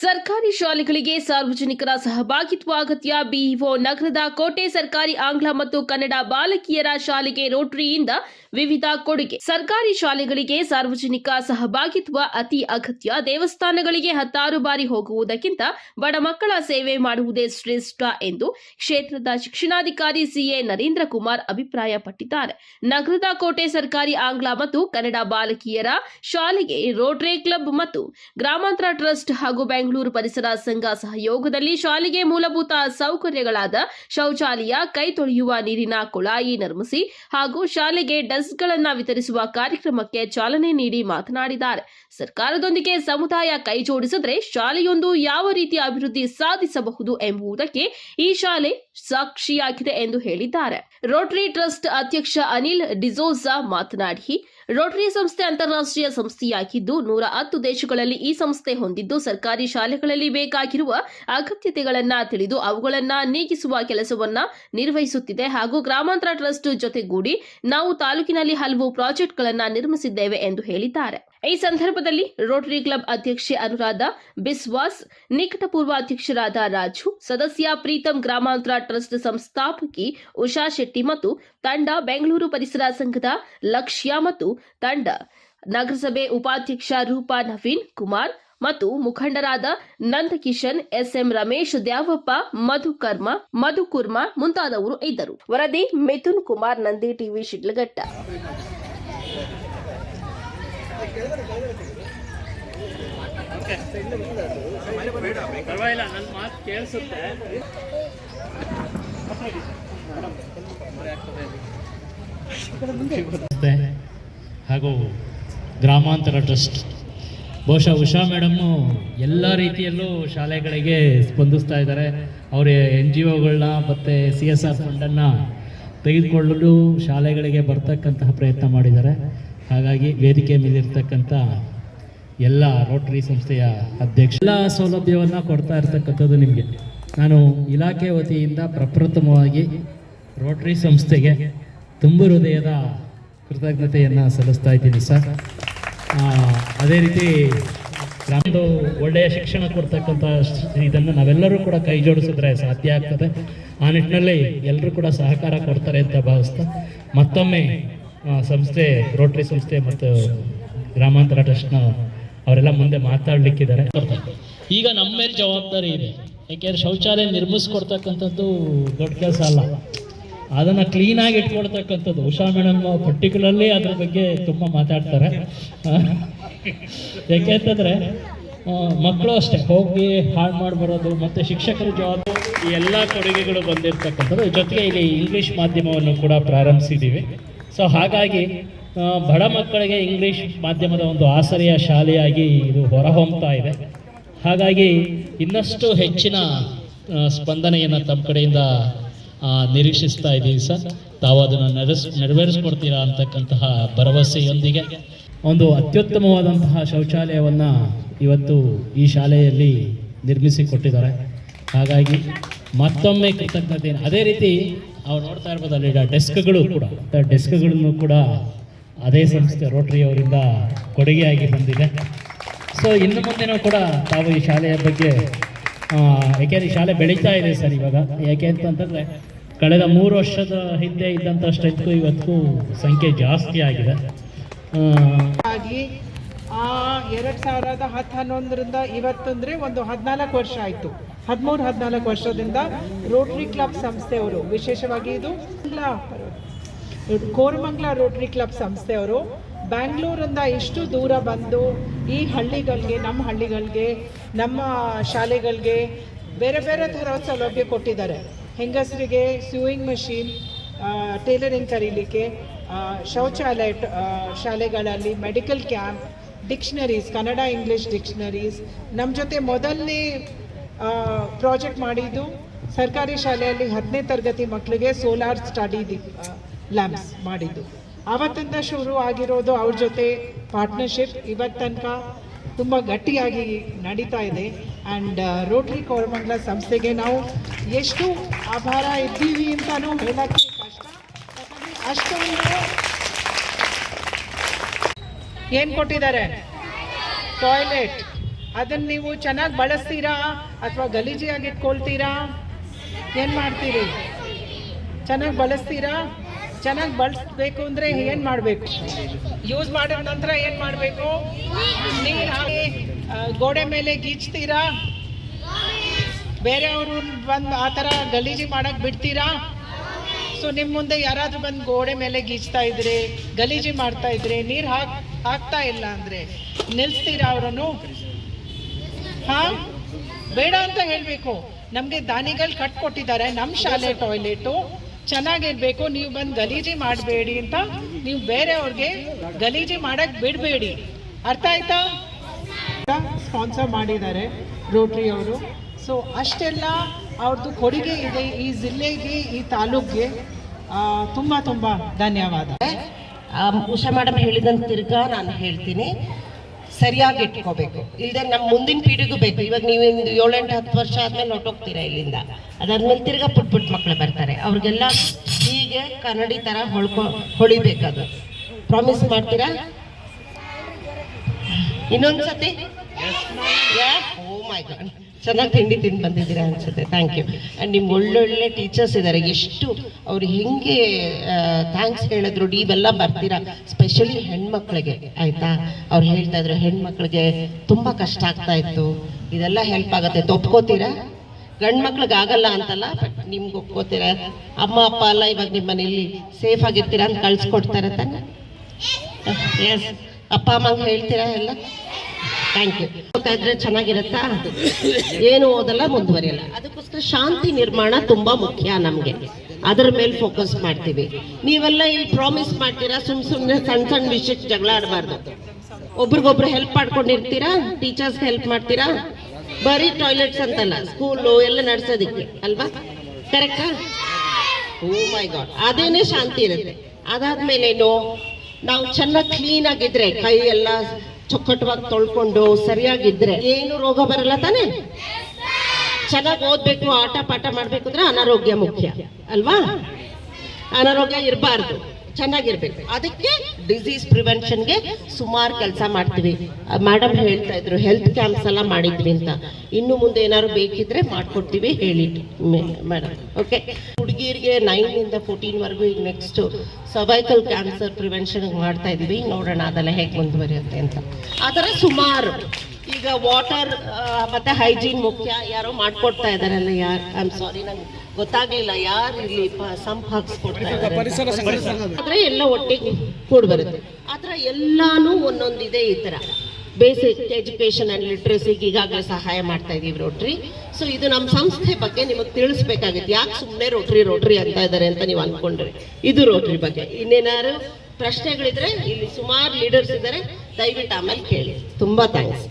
ಸರ್ಕಾರಿ ಶಾಲೆಗಳಿಗೆ ಸಾರ್ವಜನಿಕರ ಸಹಭಾಗಿತ್ವ ಅಗತ್ಯ. ಬಿಇಒ ನಗರದ ಕೋಟೆ ಸರ್ಕಾರಿ ಆಂಗ್ಲ ಮತ್ತು ಕನ್ನಡ ಬಾಲಕಿಯರ ಶಾಲೆಗೆ ರೋಟರಿಯಿಂದ ವಿವಿಧ ಕೊಡುಗೆ. ಸರ್ಕಾರಿ ಶಾಲೆಗಳಿಗೆ ಸಾರ್ವಜನಿಕ ಸಹಭಾಗಿತ್ವ ಅತಿ ಅಗತ್ಯ. ದೇವಸ್ಥಾನಗಳಿಗೆ ಹತ್ತಾರು ಬಾರಿ ಹೋಗುವುದಕ್ಕಿಂತ ಬಡ ಮಕ್ಕಳ ಸೇವೆ ಮಾಡುವುದೇ ಶ್ರೇಷ್ಠ ಎಂದು ಕ್ಷೇತ್ರದ ಶಿಕ್ಷಣಾಧಿಕಾರಿ ಸಿಎ ನರೇಂದ್ರ ಕುಮಾರ್ ಅಭಿಪ್ರಾಯಪಟ್ಟಿದ್ದಾರೆ. ನಗರದ ಕೋಟೆ ಸರ್ಕಾರಿ ಆಂಗ್ಲ ಮತ್ತು ಕನ್ನಡ ಬಾಲಕಿಯರ ಶಾಲೆಗೆ ರೋಟರಿ ಕ್ಲಬ್ ಮತ್ತು ಗ್ರಾಮಾಂತರ ಟ್ರಸ್ಟ್ ಹಾಗೂ ಬೆಂಗಳೂರು ಪರಿಸರ ಸಂಘ ಸಹಯೋಗದಲ್ಲಿ ಶಾಲೆಗೆ ಮೂಲಭೂತ ಸೌಕರ್ಯಗಳಾದ ಶೌಚಾಲಯ, ಕೈ ತೊಳೆಯುವ ನೀರಿನ ಕೊಳಾಯಿ ನಿರ್ಮಿಸಿ ಹಾಗೂ ಶಾಲೆಗೆ ಡೆಸ್ಕ್ಗಳನ್ನ ವಿತರಿಸುವ ಕಾರ್ಯಕ್ರಮಕ್ಕೆ ಚಾಲನೆ ನೀಡಿ ಮಾತನಾಡಿದ್ದಾರೆ. ಸರ್ಕಾರದೊಂದಿಗೆ ಸಮುದಾಯ ಕೈಜೋಡಿಸಿದರೆ ಶಾಲೆಯೊಂದು ಯಾವ ರೀತಿ ಅಭಿವೃದ್ಧಿ ಸಾಧಿಸಬಹುದು ಎಂಬುದಕ್ಕೆ ಈ ಶಾಲೆ ಸಾಕ್ಷಿಯಾಗಿದೆ ಎಂದು ಹೇಳಿದ್ದಾರೆ. ರೋಟರಿ ಟ್ರಸ್ಟ್ ಅಧ್ಯಕ್ಷ ಅನಿಲ್ ಡಿಸೋಜಾ ಮಾತನಾಡಿ ರೋಟರಿ ಸಂಸ್ಥೆ ಅಂತಾರಾಷ್ಟ್ರೀಯ ಸಂಸ್ಥೆಯಾಗಿದ್ದು, ನೂರ ಹತ್ತು ದೇಶಗಳಲ್ಲಿ ಈ ಸಂಸ್ಥೆ ಹೊಂದಿದ್ದು, ಸರ್ಕಾರಿ ಶಾಲೆಗಳಲ್ಲಿ ಬೇಕಾಗಿರುವ ಅಗತ್ಯತೆಗಳನ್ನು ತಿಳಿದು ಅವುಗಳನ್ನು ನೀಗಿಸುವ ಕೆಲಸವನ್ನ ನಿರ್ವಹಿಸುತ್ತಿದೆ. ಹಾಗೂ ಗ್ರಾಮಾಂತರ ಟ್ರಸ್ಟ್ ಜೊತೆಗೂಡಿ ನಾವು ತಾಲೂಕಿನಲ್ಲಿ ಹಲವು ಪ್ರಾಜೆಕ್ಟ್ಗಳನ್ನು ನಿರ್ಮಿಸಿದ್ದೇವೆ ಎಂದು ಹೇಳಿದ್ದಾರೆ. ಈ ಸಂದರ್ಭದಲ್ಲಿ ರೋಟರಿ ಕ್ಲಬ್ ಅಧ್ಯಕ್ಷೆ ಅನುರಾಧ, ಬಿಸ್ವಾಸ್, ನಿಕಟಪೂರ್ವ ಅಧ್ಯಕ್ಷರಾದ ರಾಜು, ಸದಸ್ಯ ಪ್ರೀತಂ ಗ್ರಾಮಾಂತರ ಟ್ರಸ್ಟ್ ಸಂಸ್ಥಾಪಕಿ ಉಷಾ ಶೆಟ್ಟಿ ಮತ್ತು ತಂಡ ಬೆಂಗಳೂರು ಪರಿಸರ ಸಂಘದ ಲಕ್ಷ್ಯ ಮತ್ತು ತಂಡ ನಗರಸಭೆ ಉಪಾಧ್ಯಕ್ಷ ರೂಪಾ ನವೀನ್ ಕುಮಾರ್ ಮತ್ತು ಮುಖಂಡರಾದ ನಂದಕಿಶನ್, ಎಸ್ಎಂ ರಮೇಶ್, ದ್ಯಾವಪ್ಪ ಮಧುಕರ್ಮ ಮಧುಕುರ್ಮ ಮುಂತಾದವರು ಇದ್ದರು. ವರದಿ ಮಿಥುನ್ ಕುಮಾರ್, ನಂದಿ ಟಿವಿ, ಶಿಡ್ಲಘಟ್ಟ. ಪರವಾಗಿಲ್ಲ ನನ್ನ ಮಾತು ಕೇಳಿಸುತ್ತೆ. ಹಾಗೂ ಗ್ರಾಮಾಂತರ ಟ್ರಸ್ಟ್. ಬಹುಶಃ ಉಷಾ ಮೇಡಮ್ಮು ಎಲ್ಲ ರೀತಿಯಲ್ಲೂ ಶಾಲೆಗಳಿಗೆ ಸ್ಪಂದಿಸ್ತಾ ಇದ್ದಾರೆ. ಅವರ ಎನ್ ಜಿ ಒಗಳನ್ನ ಮತ್ತು ಸಿ ಎಸ್ ಆರ್ ಫಂಡನ್ನು ತೆಗೆದುಕೊಳ್ಳಲು ಶಾಲೆಗಳಿಗೆ ಬರ್ತಕ್ಕಂತಹ ಪ್ರಯತ್ನ ಮಾಡಿದ್ದಾರೆ. ಹಾಗಾಗಿ ವೇದಿಕೆ ಮೇಲಿರ್ತಕ್ಕಂಥ ಎಲ್ಲ ರೋಟರಿ ಸಂಸ್ಥೆಯ ಅಧ್ಯಕ್ಷ ಎಲ್ಲ ಸೌಲಭ್ಯವನ್ನು ಕೊಡ್ತಾ ಇರ್ತಕ್ಕಂಥದ್ದು ನಿಮಗೆ. ನಾನು ಇಲಾಖೆ ವತಿಯಿಂದ ಪ್ರಪ್ರಥಮವಾಗಿ ರೋಟರಿ ಸಂಸ್ಥೆಗೆ ತುಂಬು ಹೃದಯದ ಕೃತಜ್ಞತೆಯನ್ನು ಸಲ್ಲಿಸ್ತಾ ಇದ್ದೀನಿ ಸರ್. ಅದೇ ರೀತಿ ನಮ್ಮದು ಒಳ್ಳೆಯ ಶಿಕ್ಷಣ ಕೊಡ್ತಕ್ಕಂಥ ಇದನ್ನು ನಾವೆಲ್ಲರೂ ಕೂಡ ಕೈ ಜೋಡಿಸಿದ್ರೆ ಸಾಧ್ಯ ಆಗ್ತದೆ. ಆ ನಿಟ್ಟಿನಲ್ಲಿ ಎಲ್ಲರೂ ಕೂಡ ಸಹಕಾರ ಕೊಡ್ತಾರೆ ಅಂತ ಭಾವಿಸ್ತಾ ಮತ್ತೊಮ್ಮೆ ಸಂಸ್ಥೆ ರೋಟರಿ ಸಂಸ್ಥೆ ಮತ್ತು ಗ್ರಾಮಾಂತರ ಟ್ರಸ್ಟ್ನ ಅವರೆಲ್ಲ ಮುಂದೆ ಮಾತಾಡಲಿಕ್ಕಿದ್ದಾರೆ. ಈಗ ನಮ್ಮ ಮೇಲೆ ಜವಾಬ್ದಾರಿ ಇದೆ. ಯಾಕೆಂದ್ರೆ ಶೌಚಾಲಯ ನಿರ್ಮಿಸ್ಕೊಡ್ತಕ್ಕಂಥದ್ದು ದೊಡ್ಡ ಕೆಲಸ ಅಲ್ಲ. ಅದನ್ನು ಕ್ಲೀನಾಗಿ ಇಟ್ಕೊಳ್ತಕ್ಕಂಥದ್ದು. ಉಷಾ ಮೇಡಮ್ ಪರ್ಟಿಕ್ಯುಲರ್ಲಿ ಅದ್ರ ಬಗ್ಗೆ ತುಂಬ ಮಾತಾಡ್ತಾರೆ. ಯಾಕೆ ಯಾಕೆಂತಂದರೆ ಮಕ್ಕಳು ಅಷ್ಟೇ. ಹೋಗಿ ಹಾಳು ಮಾಡಿ ಬರೋದು ಮತ್ತು ಶಿಕ್ಷಕರ ಜವಾಬ್ದಾರಿ, ಈ ಎಲ್ಲ ಕೊಡುಗೆಗಳು ಬಂದಿರತಕ್ಕಂಥದ್ದು. ಜೊತೆಗೆ ಇಲ್ಲಿ ಇಂಗ್ಲೀಷ್ ಮಾಧ್ಯಮವನ್ನು ಕೂಡ ಪ್ರಾರಂಭಿಸಿದ್ದೀವಿ ಸೊ ಹಾಗಾಗಿ ಬಡ ಮಕ್ಕಳಿಗೆ ಇಂಗ್ಲೀಷ್ ಮಾಧ್ಯಮದ ಒಂದು ಆಸರೆಯ ಶಾಲೆಯಾಗಿ ಇದು ಹೊರಹೊಮ್ತಾ ಇದೆ. ಹಾಗಾಗಿ, ಇನ್ನಷ್ಟು ಹೆಚ್ಚಿನ ಸ್ಪಂದನೆಯನ್ನು ತಮ್ಮ ಕಡೆಯಿಂದ ನಿರೀಕ್ಷಿಸ್ತಾ ಇದ್ದೀವಿ ಸರ್. ತಾವು ಅದನ್ನು ನೆರಸ್, ನೆರವೇರಿಸ್ಕೊಡ್ತೀರಾ ಅಂತಕ್ಕಂತಹ ಭರವಸೆಯೊಂದಿಗೆ. ಒಂದು ಅತ್ಯುತ್ತಮವಾದಂತಹ ಶೌಚಾಲಯವನ್ನು ಇವತ್ತು ಈ ಶಾಲೆಯಲ್ಲಿ ನಿರ್ಮಿಸಿ ಕೊಟ್ಟಿದ್ದಾರೆ ಹಾಗಾಗಿ, ಮತ್ತೊಮ್ಮೆ ಕೃತಜ್ಞತೆ ಅದೇ ರೀತಿ ಅವ್ರು ನೋಡ್ತಾ ಇರ್ಬೋದು ಅಲ್ಲಿ ಡೆಸ್ಕ್ಗಳು ಕೂಡ ಡೆಸ್ಕ್ಗಳನ್ನು ಕೂಡ ಅದೇ ಸಂಸ್ಥೆ ರೋಟರಿ ಅವರಿಂದ ಕೊಡುಗೆಯಾಗಿ ಬಂದಿದೆ. ಸೊ ಇನ್ನು ಮುಂದೆನೂ ಕೂಡ ತಾವು ಈ ಶಾಲೆಯ ಬಗ್ಗೆ ಯಾಕೆಂದರೆ ಈ ಶಾಲೆ ಬೆಳೀತಾ ಇದೆ ಸರ್ ಇವಾಗ. ಯಾಕೆ ಅಂತಂತಂದರೆ, ಕಳೆದ ಮೂರು ವರ್ಷದ ಹಿಂದೆ ಇದ್ದಂಥ ಸ್ಟ್ರೆಂತ್ಗೂ ಇವತ್ತು ಸಂಖ್ಯೆ ಜಾಸ್ತಿ ಆಗಿದೆ. ಆಗಿ ಎರಡು ಸಾವಿರದ ಹತ್ತು ಹನ್ನೊಂದರಿಂದ ಇವತ್ತಂದರೆ ಒಂದು ಹದಿನಾಲ್ಕು ವರ್ಷ ಆಯಿತು. ಹದಿಮೂರು, ಹದಿನಾಲ್ಕು ವರ್ಷದಿಂದ ರೋಟರಿ ಕ್ಲಬ್ ಸಂಸ್ಥೆಯವರು, ವಿಶೇಷವಾಗಿ ಇದು ಕೋರಮಂಗ್ಲ ರೋಟರಿ ಕ್ಲಬ್ ಸಂಸ್ಥೆಯವರು, ಬ್ಯಾಂಗ್ಳೂರಿಂದ ಇಷ್ಟು ದೂರ ಬಂದು ಈ ಹಳ್ಳಿಗಳಿಗೆ ನಮ್ಮ ಹಳ್ಳಿಗಳಿಗೆ, ನಮ್ಮ ಶಾಲೆಗಳಿಗೆ ಬೇರೆ ಬೇರೆ ಥರ ಸೌಲಭ್ಯ ಕೊಟ್ಟಿದ್ದಾರೆ. ಹೆಂಗಸರಿಗೆ ಸ್ಯೂಯಿಂಗ್ ಮಷೀನ್ ಟೇಲರಿಂಗ್ ಕರೀಲಿಕ್ಕೆ ಶೌಚಾಲಯ ಶಾಲೆಗಳಲ್ಲಿ medical camp dictionaries Kannada English dictionaries ನಮ್ಮ ಜೊತೆ ಮೊದಲನೇ ಪ್ರಾಜೆಕ್ಟ್ ಮಾಡಿದ್ದು ಸರ್ಕಾರಿ ಶಾಲೆಯಲ್ಲಿ ಹತ್ತನೇ ತರಗತಿ ಮಕ್ಕಳಿಗೆ ಸೋಲಾರ್ ಸ್ಟಡಿ ಲ್ಯಾಂಪ್ಸ್ ಮಾಡಿದ್ದು. ಆವತ್ತಿಂದ ಶುರು ಆಗಿರೋದು ಅವ್ರ ಜೊತೆ ಪಾರ್ಟ್ನರ್ಶಿಪ್ ಇವತ್ತು ತನಕ ತುಂಬ ಗಟ್ಟಿಯಾಗಿ ನಡೀತಾ ಇದೆ. ಆ್ಯಂಡ್ ರೋಟ್ರಿ ಕೋರಮಂಗ್ಲ ಸಂಸ್ಥೆಗೆ ನಾವು ಎಷ್ಟು ಆಭಾರ ಇದ್ದೀವಿ ಅಂತಲೂ ಹೇಳೋಕ್ಕೆ ಕಷ್ಟ. ಅಷ್ಟೊಂದು ಏನು ಕೊಟ್ಟಿದ್ದಾರೆ? ಟಾಯ್ಲೆಟ್ ಅದನ್ನ ನೀವು ಚೆನ್ನಾಗಿ ಬಳಸ್ತೀರಾ ಅಥವಾ ಗಲೀಜಿಯಾಗಿ ಇಟ್ಕೊಳ್ತೀರಾ ಏನು ಮಾಡ್ತೀರಿ? ಚೆನ್ನಾಗಿ ಬಳಸ್ತೀರಾ? ಚೆನ್ನಾಗಿ ಬಳಸ್ಬೇಕು ಅಂದರೆ ಏನು ಮಾಡಬೇಕು? ಯೂಸ್ ಮಾಡೋ ನಂತರ ಏನು ಮಾಡಬೇಕು? ನೀರು ಹಾಕಿ ಗೋಡೆ ಮೇಲೆ ಗೀಚ್ತೀರಾ? ಬೇರೆಯವರು ಬಂದು ಆ ಥರ ಗಲೀಜಿ ಮಾಡಕ್ಕೆ ಬಿಡ್ತೀರಾ? ಸೊ ನಿಮ್ಮ ಮುಂದೆ ಯಾರಾದರೂ ಬಂದು ಗೋಡೆ ಮೇಲೆ ಗೀಚ್ತಾ ಇದ್ರೆ, ಗಲೀಜಿ ಮಾಡ್ತಾ ಇದ್ರೆ, ನೀರು ಹಾಕ್, ಹಾಕ್ತಾ ಇಲ್ಲ ಅಂದರೆ ನಿಲ್ಲಿಸ್ತೀರಾ ಅವರನ್ನು? ಹಾಂ? ಬೇಡ ಅಂತ ಹೇಳಬೇಕು. ನಮಗೆ ದಾನಿಗಳು ಕಟ್ಕೊಟ್ಟಿದ್ದಾರೆ. ನಮ್ಮ ಶಾಲೆ ಟಾಯ್ಲೆಟು ಚೆನ್ನಾಗಿರ್ಬೇಕು. ನೀವು ಬಂದು ಗಲೀಜಿ ಮಾಡಬೇಡಿ ಅಂತ ನೀವು ಬೇರೆಯವ್ರಿಗೆ ಗಲೀಜಿ ಮಾಡಕ್ಕೆ ಬಿಡಬೇಡಿ. ಅರ್ಥ ಆಯ್ತಾ? ಸ್ಪಾನ್ಸರ್ ಮಾಡಿದ್ದಾರೆ ರೋಟ್ರಿ ಅವರು. ಸೊ ಅಷ್ಟೆಲ್ಲ ಅವ್ರದ್ದು ಕೊಡುಗೆ ಇದೆ ಈ ಜಿಲ್ಲೆಗೆ, ಈ ತಾಲೂಕಿಗೆ. ತುಂಬ ತುಂಬ ಧನ್ಯವಾದ. ಉಷಾ ಮೇಡಮ್ ಹೇಳಿದಂತ ತಿರ್ಗಾ ನಾನು ಹೇಳ್ತೀನಿ. ಸರಿಯಾಗಿ ಇಟ್ಕೋಬೇಕು. ಇಲ್ಲದೆ ನಮ್ಮ ಮುಂದಿನ ಪೀಳಿಗೂ ಬೇಕು. ಇವಾಗ ನೀವು ಏಳೆಂಟು, ಹತ್ತು ವರ್ಷ ಆದಮೇಲೆ ಹೊರಟೋಗ್ತೀರಾ ಇಲ್ಲಿಂದ? ಅದಾದ್ಮೇಲೆ ತಿರ್ಗಾ ಪುಟ್ ಪುಟ್ ಮಕ್ಕಳು ಬರ್ತಾರೆ. ಅವ್ರಿಗೆಲ್ಲ ಹೀಗೆ ಕನ್ನಡಿ ಥರ ಹೊಳ್ಕೊ, ಹೊಳಿಬೇಕದು. ಪ್ರಾಮಿಸ್ ಮಾಡ್ತೀರಾ? ಇನ್ನೊಂದ್ಸತಿ? ಓ ಮೈ ಗಾಡ್ ಚೆನ್ನಾಗಿ ತಿಂಡಿ ತಿಂದು ಬಂದಿದ್ದೀರಾ ಅನ್ಸುತ್ತೆ. ಥ್ಯಾಂಕ್ ಯು ಆ್ಯಂಡ್ ನಿಮ್ಮ ಒಳ್ಳೊಳ್ಳೆ ಟೀಚರ್ಸ್ ಇದ್ದಾರೆ ಎಷ್ಟು ಅವ್ರು ಹೆಂಗೆ ಥ್ಯಾಂಕ್ಸ್ ಹೇಳಿದ್ರು ನೀವೆಲ್ಲ ಬರ್ತೀರಾ ಸ್ಪೆಷಲಿ ಹೆಣ್ಮಕ್ಳಿಗೆ ಆಯಿತಾ? ಅವ್ರು ಹೇಳ್ತಾ ಇದ್ರು ಹೆಣ್ಮಕ್ಳಿಗೆ ತುಂಬ ಕಷ್ಟ ಆಗ್ತಾ ಇತ್ತು. ಇದೆಲ್ಲ ಹೆಲ್ಪ್ ಆಗುತ್ತೆ. ಒಪ್ಕೋತೀರಾ? ಗಂಡು ಮಕ್ಳಿಗೆ ಆಗಲ್ಲ ಅಂತಲ್ಲ ಬಟ್ ನಿಮ್ಗೆ ಒಪ್ಕೋತೀರಾ? ಅಮ್ಮ ಅಪ್ಪ ಎಲ್ಲ ಇವಾಗ ನಿಮ್ಮ ಮನೇಲಿ ಸೇಫ್ ಆಗಿರ್ತೀರಾ ಅಂತ ಕಳ್ಸಿಕೊಡ್ತಾರೆ ತಾನೆ? ಎಸ್ ಅಪ್ಪ ಅಮ್ಮಂಗೆ ಹೇಳ್ತೀರಾ ಎಲ್ಲ? ಥ್ಯಾಂಕ್ ಯು ಇದ್ರೆ ಚೆನ್ನಾಗಿರುತ್ತಾ? ಏನು ಓದಲ್ಲ, ಮುಂದುವರಿಯಲ್ಲ. ಅದಕ್ಕೋಸ್ಕರ ಶಾಂತಿ ನಿರ್ಮಾಣ ತುಂಬಾ ಮುಖ್ಯ ನಮಗೆ. ಅದರ ಮೇಲೆ ಫೋಕಸ್ ಮಾಡ್ತೀವಿ. ನೀವೆಲ್ಲ ಈ ಪ್ರಾಮಿಸ್ ಮಾಡ್ತೀರಾ? ಸುಮ್ ಸುಮ್ಮನೆ ಸಣ್ಣ ಸಣ್ಣ ವಿಷಯಕ್ಕೆ ಜಗಳ ಆಡಬಾರ್ದು. ಒಬ್ರಿಗೊಬ್ರು ಹೆಲ್ಪ್ ಮಾಡ್ಕೊಂಡಿರ್ತೀರಾ? ಟೀಚರ್ಸ್ಗೆ ಹೆಲ್ಪ್ ಮಾಡ್ತೀರಾ? ಬರೀ ಟಾಯ್ಲೆಟ್ಸ್ ಅಂತಲ್ಲ ಸ್ಕೂಲು ಎಲ್ಲ ನಡೆಸೋದಿಕ್ಕೆ, ಅಲ್ವಾ? ಕರೆಕ್ಟಾ ಓ ಮೈ ಗಾಡ್ ಅದೇನೇ ಶಾಂತಿ ಇರುತ್ತೆ. ಅದಾದ್ಮೇಲೇನು ನಾವು ಚೆನ್ನಾಗಿ ಕ್ಲೀನ್ ಆಗಿದ್ರೆ ಕೈ ಎಲ್ಲ ಚೊಕ್ಕಟವಾಗಿ ತೊಳ್ಕೊಂಡು ಸರಿಯಾಗಿದ್ರೆ ಏನು ರೋಗ ಬರಲ್ಲ ತಾನೆ? ಚೆನ್ನಾಗಿ ಓದ್ಬೇಕು, ಆಟ ಪಾಠ ಮಾಡ್ಬೇಕು ಅಂದ್ರೆ ಅನಾರೋಗ್ಯ ಮುಖ್ಯ, ಅಲ್ವಾ? ಅನಾರೋಗ್ಯ ಇರಬಾರ್ದು. ಚೆನ್ನಾಗಿರ್ಬೇಕು. ಅದಕ್ಕೆ ಡಿಸೀಸ್ ಪ್ರಿವೆನ್ಷನ್ಗೆ ಸುಮಾರು ಕೆಲಸ ಮಾಡ್ತೀವಿ. ಮೇಡಮ್ ಹೇಳ್ತಾ ಇದ್ರು ಹೆಲ್ತ್ ಕ್ಯಾಂಪ್ಸ್ ಎಲ್ಲ ಮಾಡಿದ್ವಿ ಅಂತ. ಇನ್ನು ಮುಂದೆ ಏನಾದ್ರು ಬೇಕಿದ್ರೆ ಮಾಡ್ಕೊಡ್ತೀವಿ ಹೇಳಿ ಮೇಡಮ್ ಓಕೆ ಹುಡುಗಿಯರಿಗೆ ನೈನಿಂದ ಫೋರ್ಟೀನ್ವರೆಗೂ ಈಗ ನೆಕ್ಸ್ಟ್ ಸರ್ವೈಕಲ್ ಕ್ಯಾನ್ಸರ್ ಪ್ರಿವೆನ್ಷನ್ ಮಾಡ್ತಾ ಇದೀವಿ. ನೋಡೋಣ ಅದೆಲ್ಲ ಹೇಗೆ ಮುಂದುವರಿಯುತ್ತೆ ಅಂತ. ಆ ಥರ ಸುಮಾರು. ಈಗ ವಾಟರ್ ಮತ್ತೆ ಹೈಜೀನ್ ಮುಖ್ಯ. ಯಾರೋ ಮಾಡ್ಕೊಡ್ತಾ ಇದಾರಲ್ಲ ಯಾರು? ಐ ಆಮ್ ಸಾರಿ ನಂಗೆ ಗೊತ್ತಾಗ್ಲಿಲ್ಲ ಯಾರು ಇಲ್ಲಿ ಪ- ಸಂಪ್ ಹಾಕ್ಸ್ಕೊಡ್ತಾ ಆದ್ರೆ ಎಲ್ಲ ಒಟ್ಟಿಗೆ ಕೂಡ್ ಬರುತ್ತೆ. ಆತರ ಎಲ್ಲಾನು ಒಂದೊಂದಿದೆ ಈ ತರ. ಬೇಸಿಕ್ ಎಜುಕೇಶನ್ ಅಂಡ್ ಲಿಟ್ರಸಿಗೆ ಈಗಾಗಲೇ ಸಹಾಯ ಮಾಡ್ತಾ ಇದೀವಿ ರೋಟ್ರಿ ಸೊ ಇದು ನಮ್ಮ ಸಂಸ್ಥೆ ಬಗ್ಗೆ ನಿಮಗೆ ತಿಳಿಸ್ಬೇಕಾಗಿತ್ತು. ಯಾಕೆ ಸುಮ್ಮನೆ ರೋಟ್ರಿ ರೋಟ್ರಿ ಅಂತ ಇದ್ದಾರೆ ಅಂತ ನೀವು ಅನ್ಕೊಂಡ್ರಿ. ಇದು ರೋಟ್ರಿ ಬಗ್ಗೆ. ಇನ್ನೇನಾದ್ರು ಪ್ರಶ್ನೆಗಳಿದ್ರೆ ಇಲ್ಲಿ ಸುಮಾರು ಲೀಡರ್ಸ್ ಇದ್ದಾರೆ ದಯವಿಟ್ಟು ಆಮೇಲೆ ಕೇಳಿ. ತುಂಬಾ ಥ್ಯಾಂಕ್ಸ್